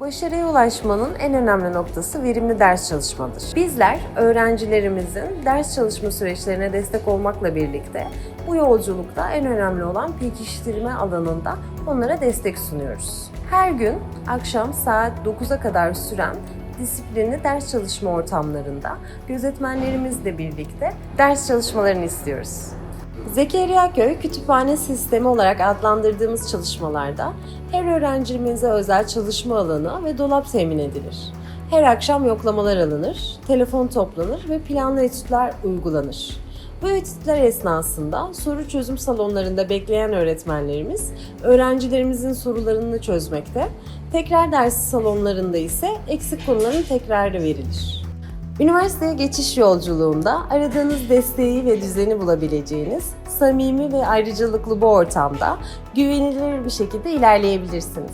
Başarıya ulaşmanın en önemli noktası verimli ders çalışmadır. Bizler öğrencilerimizin ders çalışma süreçlerine destek olmakla birlikte bu yolculukta en önemli olan pekiştirme alanında onlara destek sunuyoruz. Her gün akşam saat 9'a kadar süren disiplinli ders çalışma ortamlarında gözetmenlerimizle birlikte ders çalışmalarını istiyoruz. Zekeriya Köy Kütüphane Sistemi olarak adlandırdığımız çalışmalarda her öğrencimize özel çalışma alanı ve dolap temin edilir. Her akşam yoklamalar alınır, telefon toplanır ve planlı etütler uygulanır. Bu etütler esnasında soru çözüm salonlarında bekleyen öğretmenlerimiz öğrencilerimizin sorularını çözmekte, tekrar dersi salonlarında ise eksik konuların tekrarı verilir. Üniversiteye geçiş yolculuğunda aradığınız desteği ve düzeni bulabileceğiniz samimi ve ayrıcalıklı bu ortamda güvenilir bir şekilde ilerleyebilirsiniz.